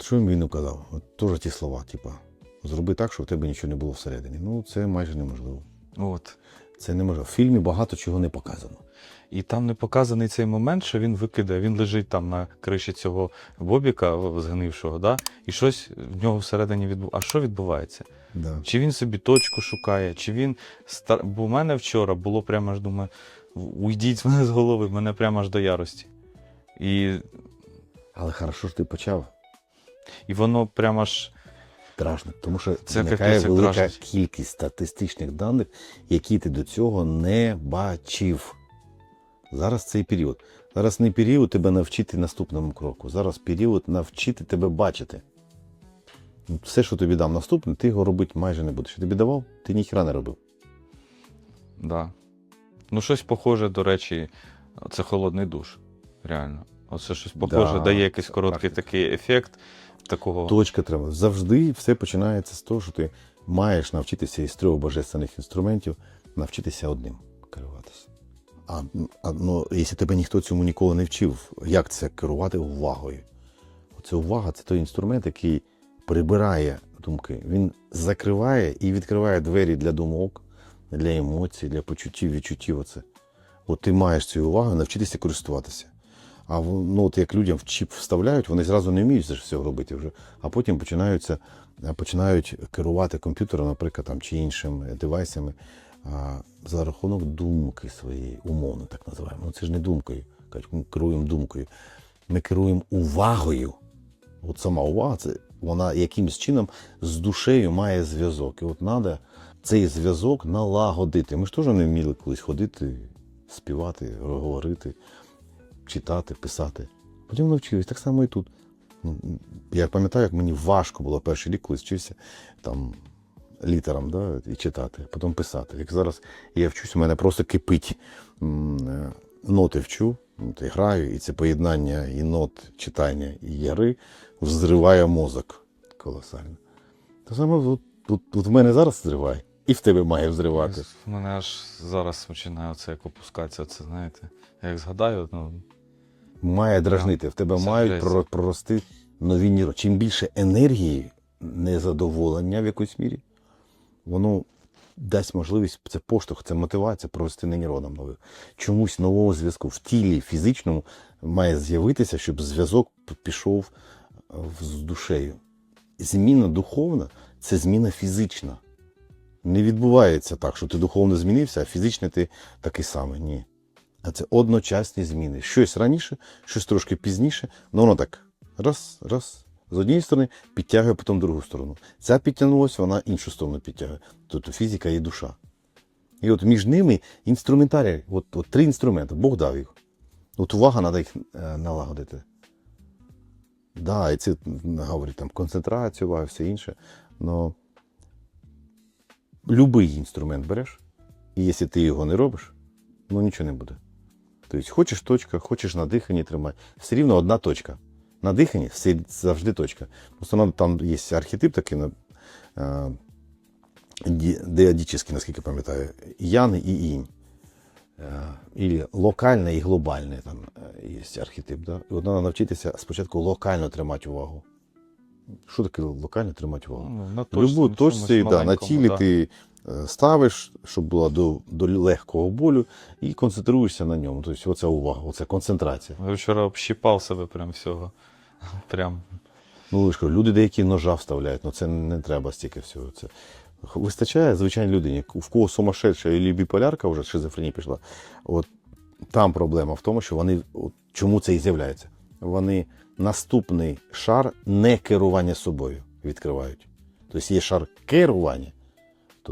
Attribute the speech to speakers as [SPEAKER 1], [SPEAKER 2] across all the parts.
[SPEAKER 1] От що він йому казав? От теж ті слова, типа, зроби так, щоб в тебе нічого не було всередині. Ну, це майже неможливо.
[SPEAKER 2] От.
[SPEAKER 1] Це неможливо. В фільмі багато чого не показано.
[SPEAKER 2] І там не показаний цей момент, що він викидає. Він лежить там на криші цього бобіка згнившого, да? і щось в нього всередині відбувається. А що відбувається?
[SPEAKER 1] Да.
[SPEAKER 2] Чи він собі точку шукає, чи він стар... Бо в мене вчора було прямо аж думаю, уйдіть з мене з голови, мене прямо аж до ярості. І,
[SPEAKER 1] Але хорошо ж ти почав.
[SPEAKER 2] І воно прямо аж.
[SPEAKER 1] Страшно, тому що
[SPEAKER 2] Це
[SPEAKER 1] виникає велика
[SPEAKER 2] тражить.
[SPEAKER 1] кількість статистичних даних, які ти до цього не бачив. Зараз цей період. Зараз не період тебе навчити наступному кроку. Зараз період навчити тебе бачити. Все, що тобі дам наступне, ти його робити майже не будеш. Я тобі давав, ти ніхіра не робив.
[SPEAKER 2] Да. Ну, щось похоже, до речі, це холодний душ. Реально. Оце щось похоже,
[SPEAKER 1] Да,
[SPEAKER 2] дає якийсь короткий
[SPEAKER 1] практика.
[SPEAKER 2] такий ефект такого.
[SPEAKER 1] Точка треба. Завжди все починається з того, що ти маєш навчитися із трьох божественних інструментів навчитися одним керуватися. А, а ну, якщо тебе ніхто цьому ніколи не вчив, як це керувати увагою? Оце увага це той інструмент, який прибирає думки. Він закриває і відкриває двері для думок, для емоцій, для почуттів, відчуттів. Оце. От ти маєш цю увагу навчитися користуватися. А ну, от як людям в чіп вставляють, вони зразу не вміють це ж все робити вже, а потім починаються, е, починають керувати комп'ютером, наприклад, там, чи іншими девайсами а, за рахунок думки своєї, умовно так називаємо. Ну це ж не думкою. Ми керуємо думкою. Ми керуємо увагою. От сама увага, це вона якимось чином з душею має зв'язок. І от треба цей зв'язок налагодити. Ми ж теж не вміли колись ходити, співати, говорити читати, писати. Потім навчились. Так само і тут. Ну, Я пам'ятаю, як мені важко було перший рік, коли вчився там літерам да, і читати, потім писати. Як зараз я вчусь, у мене просто кипить. Е, Ноти вчу, от, і граю, і це поєднання і нот, читання і яри взриває мозок колосально. Те саме тут, тут, тут в мене зараз зриває, і в тебе має взривати.
[SPEAKER 2] В мене аж зараз починає це як опускатися. Це знаєте, я як згадаю, ну,
[SPEAKER 1] має дражнити. В тебе мають
[SPEAKER 2] жесть.
[SPEAKER 1] прорости нові нейрони. Чим більше енергії, незадоволення в якійсь мірі, воно дасть можливість, це поштовх, це мотивація прорости нейронам нових. Чомусь нового зв'язку в тілі фізичному має з'явитися, щоб зв'язок пішов е, з душею. Зміна духовна це зміна фізична. Не відбувається так, що ти духовно змінився, а фізично ти такий самий. Ні. А це одночасні зміни. Щось раніше, щось трошки пізніше, ну воно так раз, раз. З однієї сторони підтягує потім другу сторону. Ця підтягнулася, вона іншу сторону підтягує. Тобто фізика і душа. І от між ними інструментарій, от, от три інструменти, Бог дав їх. От увага треба їх е, налагодити. Да, і це говорить там концентрацію, увага, все інше. Но любий інструмент береш, і якщо ти його не робиш, ну нічого не буде. Тобто, хочеш точка, хочеш на диханні тримай. Все рівно одна точка. На диханні все завжди точка. Просто надо- там є архетип такий, на- е, деодічний, наскільки пам'ятаю, ян і інь. І локальне, і глобальне там є архетип. Да? І от треба навчитися спочатку локально тримати увагу. Що таке локально тримати увагу?
[SPEAKER 2] ну, на точці,
[SPEAKER 1] любу точці, да, на тілі
[SPEAKER 2] да.
[SPEAKER 1] ти ставиш, щоб було до, до легкого болю, і концентруєшся на ньому. Тобто, оця увага, оця концентрація.
[SPEAKER 2] Я вчора общипав себе прям всього. Прям.
[SPEAKER 1] Ну, лише кажу, люди деякі ножа вставляють, ну це не треба стільки всього. Це вистачає звичайній людині. В кого сумасшедша і біполярка вже шизофренія пішла. От там проблема в тому, що вони от, чому це і з'являється. Вони наступний шар не керування собою відкривають. Тобто є шар керування,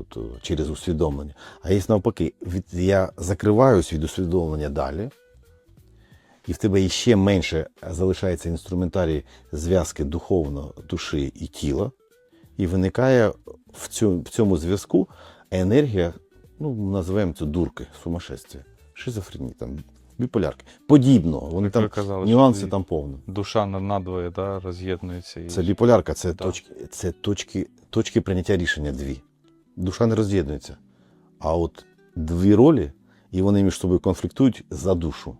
[SPEAKER 1] тобто через усвідомлення. А є навпаки, від, я закриваюсь від усвідомлення далі, і в тебе ще менше залишається інструментарій зв'язки духовно душі і тіла, і виникає в цьому, в цьому зв'язку енергія, ну, називаємо це дурки, сумасшествия, шизофренії, там, біполярки. Подібного. Вони там
[SPEAKER 2] казали,
[SPEAKER 1] нюанси там повно.
[SPEAKER 2] Душа надвоє да, роз'єднується. І...
[SPEAKER 1] Це біполярка, це,
[SPEAKER 2] Да.
[SPEAKER 1] точки, це точки, точки прийняття рішення дві. Душа не роз'єднується. А от дві ролі, і вони між собою конфліктують за душу,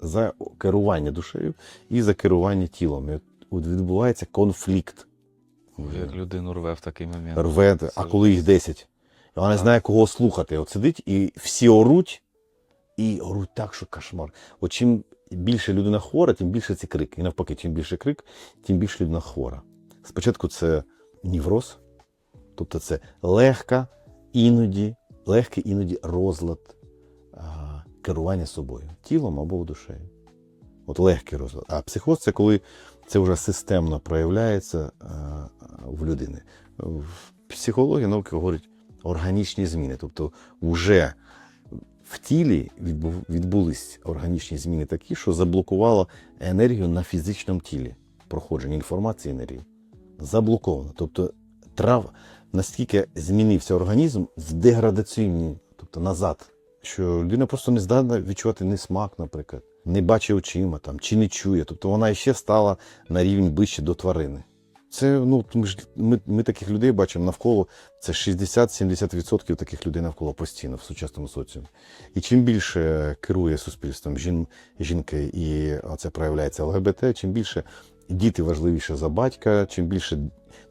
[SPEAKER 1] за керування душею і за керування тілом. І от відбувається конфлікт.
[SPEAKER 2] Як людину рве в такий момент.
[SPEAKER 1] Рве,
[SPEAKER 2] Це
[SPEAKER 1] а коли їх 10. І вона не знає, кого слухати. От сидить і всі оруть, і оруть так, що кошмар. От чим більше людина хвора, тим більше це крик. І навпаки, чим більше крик, тим більше людина хвора. Спочатку це невроз, тобто це легка, іноді, легкий іноді розлад керування собою, тілом або душею. От легкий розлад. А психоз це коли це вже системно проявляється в людини. В психології науки говорять органічні зміни. Тобто, вже в тілі відбулись органічні зміни такі, що заблокувало енергію на фізичному тілі, проходження інформації енергії. Заблоковано. Тобто, трав настільки змінився організм в деградаційні, тобто назад, що людина просто не здатна відчувати ні смак, наприклад, не бачить очима там, чи не чує. Тобто вона ще стала на рівень ближче до тварини. Це ну ми ж ми, ми таких людей бачимо навколо. Це 60-70% таких людей навколо постійно в сучасному соціумі. І чим більше керує суспільством жін, жінки, і це проявляється ЛГБТ, чим більше діти важливіше за батька, чим більше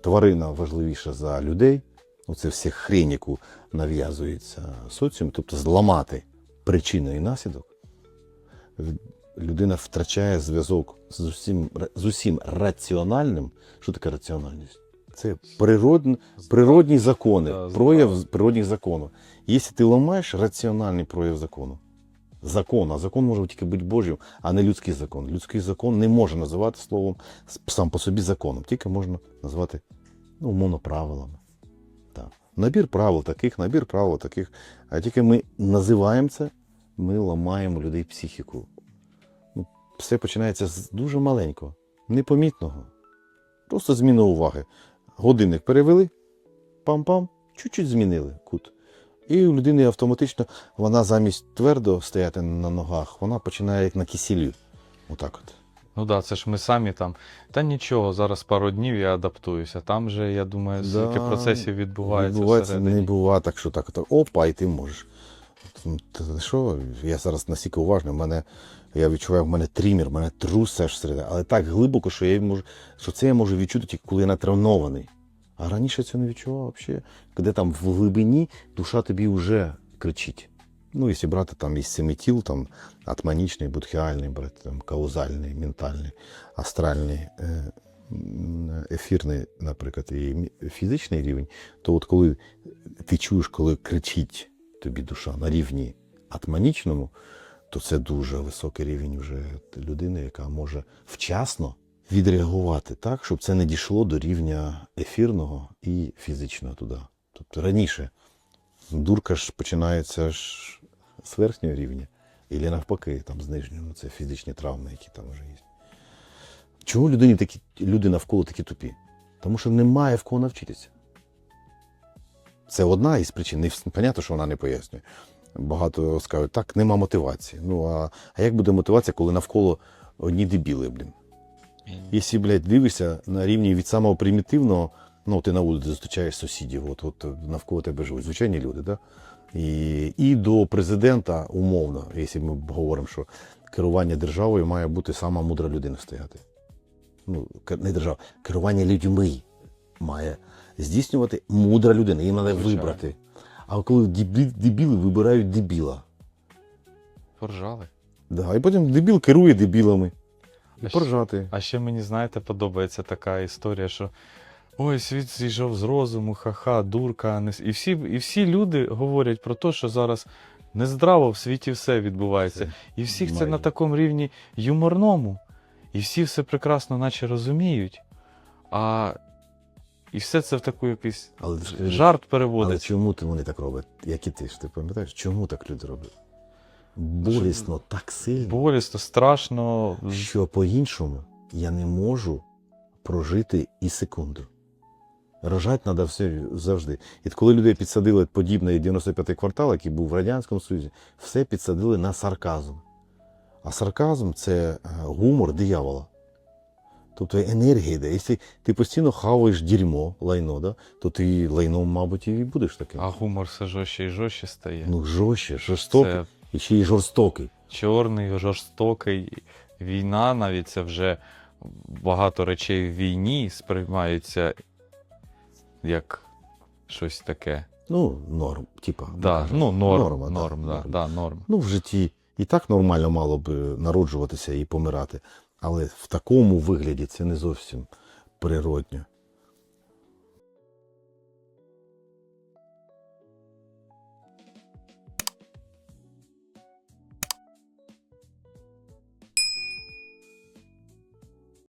[SPEAKER 1] тварина важливіша за людей. Оце все хрень, яку нав'язується соціум, тобто зламати причину і наслідок. Людина втрачає зв'язок з усім, з усім раціональним. Що таке раціональність? Це природні, природні закони, прояв природних законів. Якщо ти ламаєш раціональний прояв закону, закон, а закон може тільки бути Божим, а не людський закон. Людський закон не може називати словом сам по собі законом, тільки можна назвати ну, умовно правилами. Так. Набір правил таких, набір правил таких. А тільки ми називаємо це, ми ламаємо людей психіку. Ну, все починається з дуже маленького, непомітного. Просто зміна уваги. Годинник перевели, пам-пам, чуть-чуть змінили кут. І у людини автоматично вона замість твердо стояти на ногах, вона починає як на кисілі. Отак от.
[SPEAKER 2] Ну так, да, це ж ми самі там. Та нічого, зараз пару днів я адаптуюся. Там же, я думаю, скільки
[SPEAKER 1] Да,
[SPEAKER 2] процесів відбувається.
[SPEAKER 1] Відбувається,
[SPEAKER 2] всередині.
[SPEAKER 1] не буває так, що так, так, опа, і ти можеш. Що, я зараз настільки уважний, в мене, я відчуваю, в мене трімір, в мене трусе аж всередині, але так глибоко, що, я можу, що це я можу відчути тільки коли я натренований. А раніше цього не відчував взагалі. Де там в глибині душа тобі вже кричить. Ну, якщо брати там із семи тіл, там атманічний, будхіальний, брати, там, каузальний, ментальний, астральний, е, ефірний, наприклад, і фізичний рівень, то от коли ти чуєш, коли кричить тобі душа на рівні атманічному, то це дуже високий рівень вже людини, яка може вчасно відреагувати так, щоб це не дійшло до рівня ефірного і фізичного туди. Тобто раніше дурка ж починається ж з верхнього рівня, і навпаки, там з нижнього, ну, це фізичні травми, які там вже є. Чому людині такі, люди навколо такі тупі? Тому що немає в кого навчитися. Це одна із причин. Вс- понятно, що вона не пояснює. Багато скажуть, так, нема мотивації. Ну а, а як буде мотивація, коли навколо одні дебіли, блін? Якщо, блядь, дивишся на рівні від самого примітивного, ну ти на вулиці зустрічаєш сусідів, от, от навколо тебе живуть, звичайні люди, да? І, і до президента, умовно, якщо ми говоримо, що керування державою має бути сама мудра людина стояти. Ну, не держава, керування людьми має здійснювати мудра людина. Їм треба вибрати. А коли дебі- дебіли вибирають дебіла.
[SPEAKER 2] Поржали.
[SPEAKER 1] Да, і потім дебіл керує дебілами. І поржати.
[SPEAKER 2] А ще мені, знаєте, подобається така історія, що ой, світ зійшов з розуму, ха-ха, дурка. не. І всі, і всі люди говорять про те, що зараз нездраво в світі все відбувається.
[SPEAKER 1] Це
[SPEAKER 2] І всіх це на такому рівні юморному. І всі все прекрасно, наче розуміють. А і все це в таку якийсь
[SPEAKER 1] Але,
[SPEAKER 2] жарт
[SPEAKER 1] але чому ти вони так роблять? Як і ти ж ти пам'ятаєш, чому так люди роблять? Болісно так сильно,
[SPEAKER 2] Болісно, страшно.
[SPEAKER 1] що по-іншому я не можу прожити і секунду. Рожати треба все завжди. І коли людей підсадили подібне 95-й квартал, який був в Радянському Союзі, все підсадили на сарказм. А сарказм це е, гумор диявола. Тобто енергія йде. Якщо ти постійно хаваєш дерьмо, лайно, да, то ти лайном, мабуть, і будеш таким.
[SPEAKER 2] А гумор все жорстче і жорстче стає.
[SPEAKER 1] Ну, жорстче, жорстокий.
[SPEAKER 2] це
[SPEAKER 1] І ще й жорстокий.
[SPEAKER 2] чорний, жорстокий. Війна навіть це вже багато речей в війні сприймаються як щось таке.
[SPEAKER 1] Ну, норм, типа.
[SPEAKER 2] Да, ну, норм,
[SPEAKER 1] норма,
[SPEAKER 2] норм, да,
[SPEAKER 1] норм.
[SPEAKER 2] да, норм.
[SPEAKER 1] Ну, в житті і так нормально мало б народжуватися і помирати. Але в такому вигляді це не зовсім природньо.